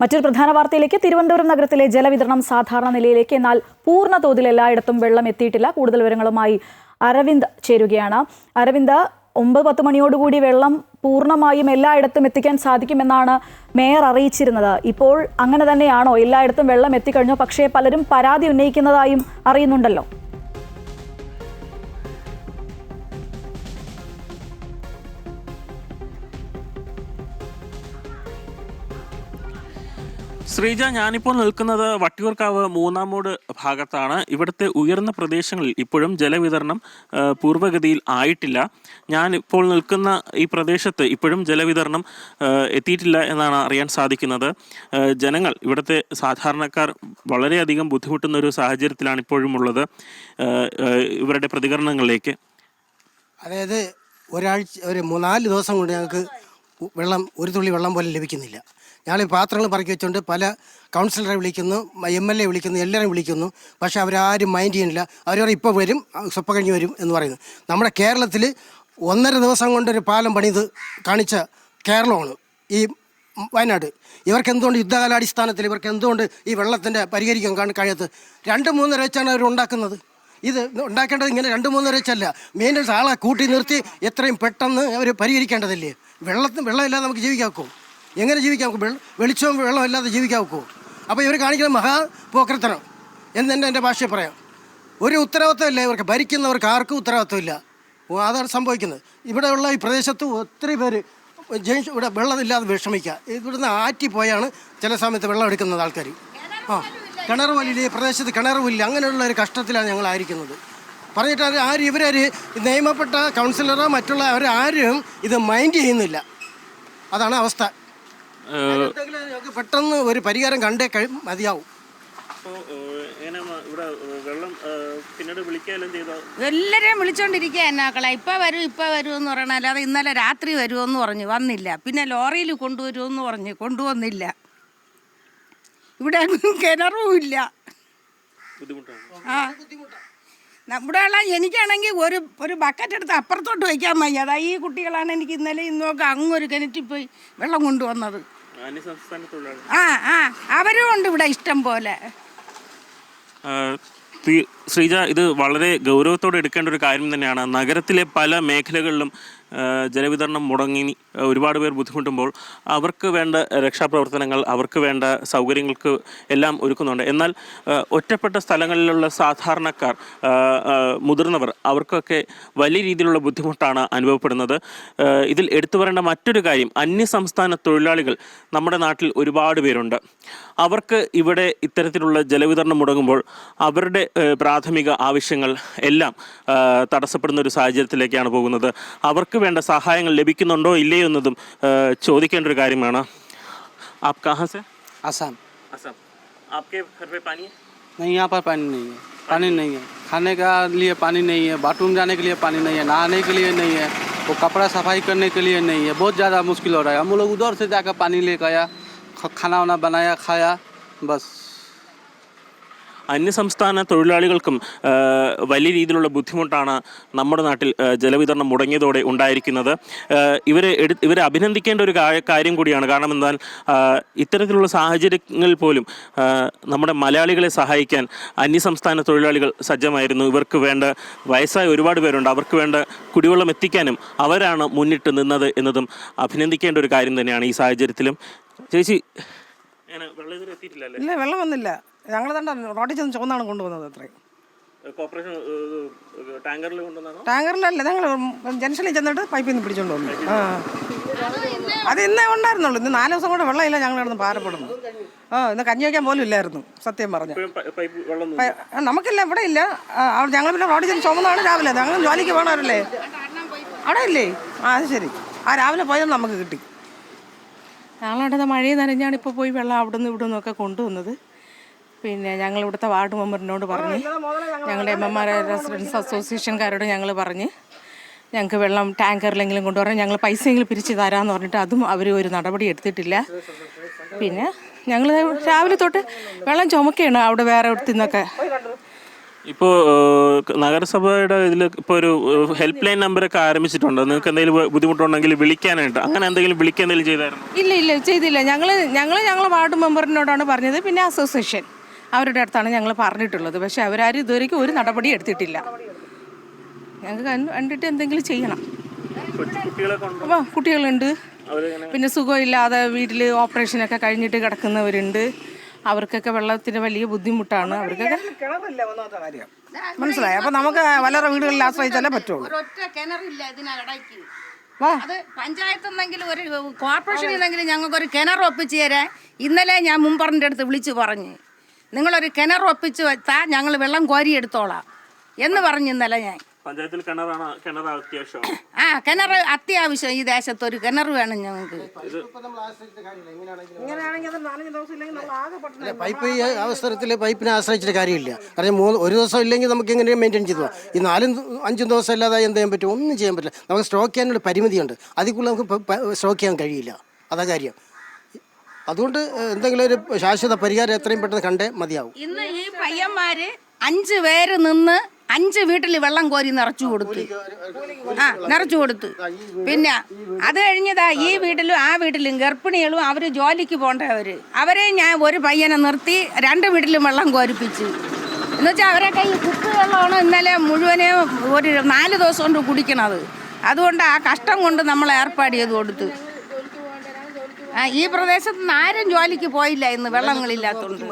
മറ്റൊരു പ്രധാന വാർത്തയിലേക്ക്. തിരുവനന്തപുരം നഗരത്തിലെ ജലവിതരണം സാധാരണ നിലയിലേക്ക് എന്നാൽ പൂർണ തോതിൽ എല്ലായിടത്തും വെള്ളം എത്തിയിട്ടില്ല. കൂടുതൽ വിവരങ്ങളുമായി അരവിന്ദ് ചേരുകയാണ്. അരവിന്ദ് ഒമ്പത് പത്ത് മണിയോടുകൂടി വെള്ളം പൂർണമായും എല്ലായിടത്തും എത്തിക്കാൻ സാധിക്കുമെന്നാണ് മേയർ അറിയിച്ചിരുന്നത്. ഇപ്പോൾ അങ്ങനെ തന്നെയാണോ? എല്ലായിടത്തും വെള്ളം എത്തിക്കഴിഞ്ഞോ. പക്ഷേ പലരും പരാതി ഉന്നയിക്കുന്നതായും അറിയുന്നുണ്ടല്ലോ. ശ്രീജ ഞാനിപ്പോൾ നിൽക്കുന്നത് വട്ടിയൂർക്കാവ് മൂന്നാമൂട് ഭാഗത്താണ്. ഇവിടുത്തെ ഉയർന്ന പ്രദേശങ്ങളിൽ ഇപ്പോഴും ജലവിതരണം പൂർവഗതിയിൽ ആയിട്ടില്ല. ഞാൻ ഇപ്പോൾ നിൽക്കുന്ന ഈ പ്രദേശത്ത് ഇപ്പോഴും ജലവിതരണം എത്തിയിട്ടില്ല എന്നാണ് അറിയാൻ സാധിക്കുന്നത്. ജനങ്ങൾ ഇവിടുത്തെ സാധാരണക്കാർ വളരെയധികം ബുദ്ധിമുട്ടുന്ന ഒരു സാഹചര്യത്തിലാണ് ഇപ്പോഴും ഉള്ളത്. ഇവരുടെ പ്രതികരണങ്ങളിലേക്ക്. അതായത് ഒരാഴ്ച ഒരു മൂന്നാൽ ദിവസം കൊണ്ട് ഞങ്ങൾക്ക് വെള്ളം ഒരു തുള്ളി വെള്ളം പോലും ലഭിക്കുന്നില്ല. ഞാൻ ഈ പാത്രങ്ങൾ പറക്കി വെച്ചുകൊണ്ട് പല കൗൺസിലറെ വിളിക്കുന്നു എം എൽ എ വിളിക്കുന്നു എല്ലാവരും വിളിക്കുന്നു. പക്ഷേ അവരാരും മൈൻഡ് ചെയ്യുന്നില്ല. അവർ പറയും ഇപ്പോൾ വരും സ്വപ്പ കഴിഞ്ഞ് വരും എന്ന് പറയുന്നു. നമ്മുടെ കേരളത്തിൽ ഒന്നര ദിവസം കൊണ്ടൊരു പാലം പണിത് കാണിച്ച കേരളമാണ് ഈ വയനാട്. ഇവർക്ക് എന്തുകൊണ്ട് യുദ്ധകാലാടിസ്ഥാനത്തിൽ ഇവർക്ക് എന്തുകൊണ്ട് ഈ വെള്ളത്തിന്റെ പരിഹരിക്കാൻ കഴിയാത്തത്? രണ്ട് മൂന്നര വെച്ചാണ് അവർ ഉണ്ടാക്കുന്നത്. ഇത് ഉണ്ടാക്കേണ്ടത് ഇങ്ങനെ രണ്ട് മൂന്ന് വെച്ചല്ല. മെയിന്റെ ആളെ കൂട്ടി നിർത്തി എത്രയും പെട്ടെന്ന് അവർ പരിഹരിക്കേണ്ടതല്ലേ? വെള്ളത്തിന് വെള്ളമില്ലാതെ നമുക്ക് ജീവിക്കാൻ ജീവിക്കാക്കോ എങ്ങനെ ജീവിക്കാൻ വെക്കും വെളിച്ചവും വെള്ളവും ഇല്ലാതെ ജീവിക്കാൻ വെക്കും അപ്പോൾ ഇവർ കാണിക്കുന്ന മഹാ പോക്രത്തനം എന്ന് തന്നെ എന്റെ ഭാഷയിൽ പറയാം. ഒരു ഉത്തരവാദിത്തമില്ല ഇവർക്ക്. ഭരിക്കുന്നവർക്ക് ആർക്കും ഉത്തരവാദിത്തമില്ല അതാണ് സംഭവിക്കുന്നത്. ഇവിടെയുള്ള ഈ പ്രദേശത്ത് ഒത്തിരി പേര് ജനിച്ച് ഇവിടെ വെള്ളമില്ലാതെ വിഷമിക്കുക. ഇവിടുന്ന് ആറ്റിപ്പോയാണ് ചില സമയത്ത് വെള്ളം എടുക്കുന്നത് ആൾക്കാർ ആ. കിണർ പോലില്ല ഈ പ്രദേശത്ത് കിണറുമില്ല. അങ്ങനെയുള്ള ഒരു കഷ്ടത്തിലാണ് ഞങ്ങൾ ആയിരിക്കുന്നത് പറഞ്ഞിട്ട് അവർ ആരും ഇവരൊരു നിയമപ്പെട്ട കൗൺസിലറോ മറ്റുള്ള അവരാരും ഇത് മൈൻഡ് ചെയ്യുന്നില്ല. അതാണ് അവസ്ഥ. ഞങ്ങൾക്ക് പെട്ടെന്ന് ഒരു പരിഹാരം കണ്ടേ കഴി മതിയാവും. ഇവിടെ വെള്ളം പിന്നീട് വിളിക്കാനും ചെയ്തോ? എല്ലാരെയും വിളിച്ചോണ്ടിരിക്കുക എന്നാക്കളെ ഇപ്പൊ വരും ഇപ്പൊ വരും എന്ന് പറയണ അല്ലാതെ ഇന്നലെ രാത്രി വരുമെന്ന് പറഞ്ഞു. വന്നില്ല. പിന്നെ ലോറിയിൽ കൊണ്ടുവരുമെന്ന് പറഞ്ഞു കൊണ്ടുവന്നില്ല. ഇവിടെ കിണറുമില്ല ആ. നമ്മുടെ ഉള്ള എനിക്കാണെങ്കിൽ ഒരു ഒരു ബക്കറ്റ് എടുത്ത് അപ്പുറത്തോട്ട് വയ്ക്കാൻ വയ്യ. അതാ ഈ കുട്ടികളാണ് എനിക്ക് ഇന്നലെ ഇന്നൊക്കെ അങ്ങൊരു കിണറ്റിൽ പോയി വെള്ളം കൊണ്ടുവന്നത്. ആ ആ. അവരും ഉണ്ട് ഇവിടെ ഇഷ്ടം പോലെ. ശ്രീജ ഇത് വളരെ ഗൗരവത്തോടെ എടുക്കേണ്ട ഒരു കാര്യം തന്നെയാണ്. നഗരത്തിലെ പല മേഖലകളിലും ജലവിതരണം മുടങ്ങി ഒരുപാട് പേർ ബുദ്ധിമുട്ടുമ്പോൾ അവർക്ക് വേണ്ട രക്ഷാപ്രവർത്തനങ്ങൾ അവർക്ക് വേണ്ട സൗകര്യങ്ങൾക്ക് എല്ലാം ഒരുക്കുന്നുണ്ട്. എന്നാൽ ഒറ്റപ്പെട്ട സ്ഥലങ്ങളിലുള്ള സാധാരണക്കാർ മുതിർന്നവർ അവർക്കൊക്കെ വലിയ രീതിയിലുള്ള ബുദ്ധിമുട്ടാണ് അനുഭവപ്പെടുന്നത്. ഇതിൽ എടുത്തു പറയേണ്ട മറ്റൊരു കാര്യം അന്യ അന്യസംസ്ഥാന തൊഴിലാളികൾ നമ്മുടെ നാട്ടിൽ ഒരുപാട് പേരുണ്ട്. അവർക്ക് ഇവിടെ ഇത്തരത്തിലുള്ള ജലവിതരണം മുടങ്ങുമ്പോൾ അവരുടെ ഏഹ്, പ്രാഥമിക ആവശ്യങ്ങൾ എല്ലാം ആ, തടസ്സപ്പെടുന്ന ഒരു സാഹചര്യത്തിലേക്കാണ് പോകുന്നത് അവർക്ക് വേണ്ട സഹായങ്ങൾ ലഭിക്കുന്നുണ്ടോ ഇല്ലയോ എന്നതും ഏഹ്, ചോദിക്കേണ്ട ഒരു കാര്യമാണ് ആപ് കഹാ സെ आसाम അസം आपके घर पे पानी है नहीं यहाँ पर पानी नहीं है पानी नहीं है खाने का लिए पानी नहीं है बाथरूम जाने के लिए पानी नहीं है नहाने के लिए नहीं है वो कपड़ा सफाई करने के लिए नहीं है बहुत ज़्यादा मुश्किल हो रहा है हम लोग उधर से जाकर पानी लेकर आया ख- खाना वाना बनाया खाया बस അന്യസംസ്ഥാന തൊഴിലാളികൾക്കും വലിയ രീതിയിലുള്ള ബുദ്ധിമുട്ടാണ് നമ്മുടെ നാട്ടിൽ ജലവിതരണം മുടങ്ങിയതോടെ ഉണ്ടായിരിക്കുന്നത്. ഇവരെ എടു ഇവരെ അഭിനന്ദിക്കേണ്ട ഒരു കാര്യം കൂടിയാണ്. കാരണം എന്നാൽ ഇത്തരത്തിലുള്ള സാഹചര്യങ്ങളിൽ പോലും നമ്മുടെ മലയാളികളെ സഹായിക്കാൻ അന്യസംസ്ഥാന തൊഴിലാളികൾ സജ്ജമായിരുന്നു. ഇവർക്ക് വേണ്ട വയസ്സായ ഒരുപാട് പേരുണ്ട്. അവർക്ക് വേണ്ട കുടിവെള്ളം എത്തിക്കാനും അവരാണ് മുന്നിട്ട് നിന്നത് എന്നതും അഭിനന്ദിക്കേണ്ട ഒരു കാര്യം തന്നെയാണ് ഈ സാഹചര്യത്തിലും. ചേച്ചി ഇല്ല വെള്ളം വന്നില്ല. ഞങ്ങൾ തന്നെ റോഡിൽ ചെന്ന് ചുവന്നാണ് കൊണ്ടുവന്നത് അത്രയും. കോർപ്പറേഷൻ ടാങ്കറിൽ കൊണ്ടുവന്നാണോ? ടാങ്കറിലല്ല ഞങ്ങൾ ജംഗ്ഷനിൽ ചെന്നിട്ട് പൈപ്പിൽ നിന്ന് പിടിച്ചോണ്ട് വന്നു ആ. അത് ഇന്നേ ഉണ്ടായിരുന്നുള്ളൂ. ഇന്ന് നാല് ദിവസം കൂടെ വെള്ളമില്ല ഞങ്ങൾ പാരപ്പെടുന്നു. ആ ഇന്ന് കഞ്ഞി വയ്ക്കാൻ പോലും ഇല്ലായിരുന്നു സത്യം പറഞ്ഞു. പൈപ്പ് വെള്ളം നമുക്കില്ല ഇവിടെ ഇല്ല. ഞങ്ങൾ പിന്നെ റോഡിൽ ചെന്ന് ചുമന്നാണ് രാവിലെ. ഞങ്ങൾ ജോലിക്ക് പോകണവരല്ലേ അവിടെ ഇല്ലേ? ആ അത് ശരി. ആ രാവിലെ പോയത് നമുക്ക് കിട്ടി. ഞങ്ങളവിടെ മഴയിൽ നനഞ്ഞാണ് ഇപ്പോൾ പോയി വെള്ളം അവിടെ നിന്ന് ഇവിടെ നിന്നൊക്കെ കൊണ്ടുവന്നത്. പിന്നെ ഞങ്ങൾ ഇവിടുത്തെ വാർഡ് മെമ്പറിനോട് പറഞ്ഞ്. ഞങ്ങളുടെ എം എം ആർ റെസിഡൻസ് അസോസിയേഷൻകാരോട് ഞങ്ങൾ പറഞ്ഞ്. ഞങ്ങൾക്ക് വെള്ളം ടാങ്കറിലെങ്കിലും കൊണ്ടുവരാൻ ഞങ്ങൾ പൈസയെങ്കിലും പിരിച്ച് തരാമെന്ന് പറഞ്ഞിട്ട് അതും അവർ ഒരു നടപടി എടുത്തിട്ടില്ല. പിന്നെ ഞങ്ങൾ രാവിലെ തൊട്ട് വെള്ളം ചുമക്കുകയാണ് അവിടെ വേറെ ഇടത്തു നിന്നൊക്കെ ഇപ്പോൾ നഗരസഭയുടെ ഇതിൽ ഇപ്പോൾ ഒരു ഹെൽപ്പ് ലൈൻ നമ്പറൊക്കെ ആരംഭിച്ചിട്ടുണ്ട്. നിങ്ങൾക്ക് എന്തെങ്കിലും ബുദ്ധിമുട്ടുണ്ടെങ്കിൽ വിളിക്കാനായിട്ട്. അങ്ങനെ എന്തെങ്കിലും വിളിക്കാൻ എന്തെങ്കിലും ചെയ്തായിരുന്നു? ഇല്ല ഇല്ല ചെയ്തില്ല. ഞങ്ങൾ ഞങ്ങൾ ഞങ്ങൾ വാർഡ് മെമ്പറിനോടാണ് പറഞ്ഞത്. പിന്നെ അസോസിയേഷൻ. അവരുടെ അടുത്താണ് ഞങ്ങൾ പറഞ്ഞിട്ടുള്ളത്. പക്ഷെ അവരാരും ഇതുവരെയ്ക്കും ഒരു നടപടി എടുത്തിട്ടില്ല. ഞങ്ങൾക്ക് കണ്ടിട്ട് എന്തെങ്കിലും ചെയ്യണം. അപ്പോൾ കുട്ടികളുണ്ട്. പിന്നെ സുഖമില്ലാതെ വീട്ടിൽ ഓപ്പറേഷനൊക്കെ കഴിഞ്ഞിട്ട് കിടക്കുന്നവരുണ്ട്. അവർക്കൊക്കെ വെള്ളത്തിന് വലിയ ബുദ്ധിമുട്ടാണ്. അവർക്കൊക്കെ മനസ്സിലായി. അപ്പൊ നമുക്ക് വല്ലവരുടെ വീടുകളിൽ ആശ്രയിച്ചാലേ പറ്റുള്ളൂ. അത് ഒരു കോർപ്പറേഷനിൽ നിന്നെങ്കിലും ഞങ്ങൾക്ക് ഒരു കിണർ ഒപ്പിച്ചു തരാൻ ഇന്നലെ ഞാൻ മുമ്പറിന്റെ അടുത്ത് വിളിച്ചു പറഞ്ഞു. നിങ്ങളൊരു കിണർ ഒപ്പിച്ച് വെച്ചാൽ ഞങ്ങൾ വെള്ളം കോരി എടുത്തോളാം എന്ന് പറഞ്ഞു ഇന്നലെ ഞാൻ. പഞ്ചായത്തിൽ കിണറാണ് കിണർ അത്യാവശ്യമാണ്. ആ കിണർ അത്യാവശ്യം ഈ ദേശത്ത് ഒരു കിണർ വേണം ഞങ്ങൾക്ക്. ഇങ്ങനെയാണെങ്കിൽ അത് നാലഞ്ച് ദിവസം ഇല്ലെങ്കിൽ നമ്മൾ ആകെ പൈപ്പ് ഈ അവസരത്തിൽ പൈപ്പിനെ ആശ്രയിച്ചിട്ട് കാര്യമില്ല. കാരണം മൂന്ന് ഒരു ദിവസം ഇല്ലെങ്കിൽ നമുക്ക് എങ്ങനെ മെയിന്റെയിൻ ചെയ്തു? ഈ നാലും അഞ്ചും ദിവസം അല്ലാതെ എന്ത് ചെയ്യാൻ പറ്റും? ഒന്നും ചെയ്യാൻ പറ്റില്ല. നമുക്ക് സ്റ്റോക്ക് ചെയ്യാനുള്ള പരിമിതിയുണ്ട്. അതിൽ കൂടുതൽ നമുക്ക് സ്റ്റോക്ക് ചെയ്യാൻ കഴിയില്ല. അതാ കാര്യം. അതുകൊണ്ട് എന്തെങ്കിലും ഒരു ശാശ്വത പരിഹാരം എത്രയും പെട്ടെന്ന് കണ്ടേ മതിയാവും. ഇന്ന് ഈ പയ്യന്മാര് അഞ്ച് പേര് നിന്ന് അഞ്ച് വീട്ടിൽ വെള്ളം കോരി നിറച്ചു കൊടുത്തു. ആ നിറച്ചു കൊടുത്തു. പിന്നെ അത് കഴിഞ്ഞതാ ഈ വീട്ടിലും ആ വീട്ടിലും ഗർഭിണികളും അവർ ജോലിക്ക് പോണ്ടവര്. അവരെ ഞാൻ ഒരു പയ്യനെ നിർത്തി രണ്ട് വീട്ടിലും വെള്ളം കോരിപ്പിച്ചു. എന്നുവെച്ചാൽ അവരൊക്കെ ഈ കുപ്പിവെള്ളമാണ് ഇന്നലെ മുഴുവനെ ഒരു നാല് ദിവസം കൊണ്ട് കുടിക്കണത്. അതുകൊണ്ട് ആ കഷ്ടം കൊണ്ട് നമ്മൾ ഏർപ്പാട് ചെയ്ത് കൊടുത്തു. ആ ഈ പ്രദേശത്ത് നിന്ന് ആരും ജോലിക്ക് പോയില്ല ഇന്ന് വെള്ളങ്ങളില്ലാത്തതുകൊണ്ട്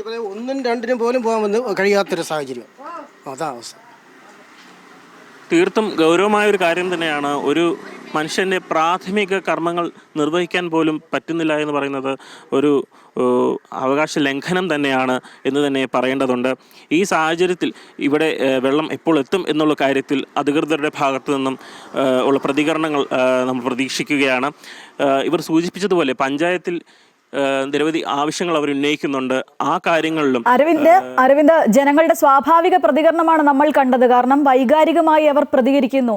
പറയാൻ ഒന്നും രണ്ടിനും പോലും പോകാൻ വന്ന് കഴിയാത്തൊരു സാഹചര്യം. അതാ അവസ്ഥ. തീർത്തും ഗൗരവമായ ഒരു കാര്യം തന്നെയാണ് ഒരു മനുഷ്യന്റെ പ്രാഥമിക കർമ്മങ്ങൾ നിർവഹിക്കാൻ പോലും പറ്റുന്നില്ല എന്ന് പറയുന്നത് ഒരു അവകാശ ലംഘനം തന്നെയാണ് എന്ന് തന്നെ പറയേണ്ടതുണ്ട്. ഈ സാഹചര്യത്തിൽ ഇവിടെ വെള്ളം എപ്പോൾ എത്തും എന്നുള്ള കാര്യത്തിൽ അധികൃതരുടെ ഭാഗത്തു നിന്നും ഉള്ള പ്രതികരണങ്ങൾ നമ്മൾ പ്രതീക്ഷിക്കുകയാണ്. ഇവർ സൂചിപ്പിച്ചതുപോലെ പഞ്ചായത്തിൽ നിരവധി ആവശ്യങ്ങൾ അവർ ഉന്നയിക്കുന്നുണ്ട്. ആ കാര്യങ്ങളിലും അരവിന്ദ് അരവിന്ദ് ജനങ്ങളുടെ സ്വാഭാവിക പ്രതികരണമാണ് നമ്മൾ കണ്ടത്. കാരണം വൈകാരികമായി അവർ പ്രതികരിക്കുന്നു.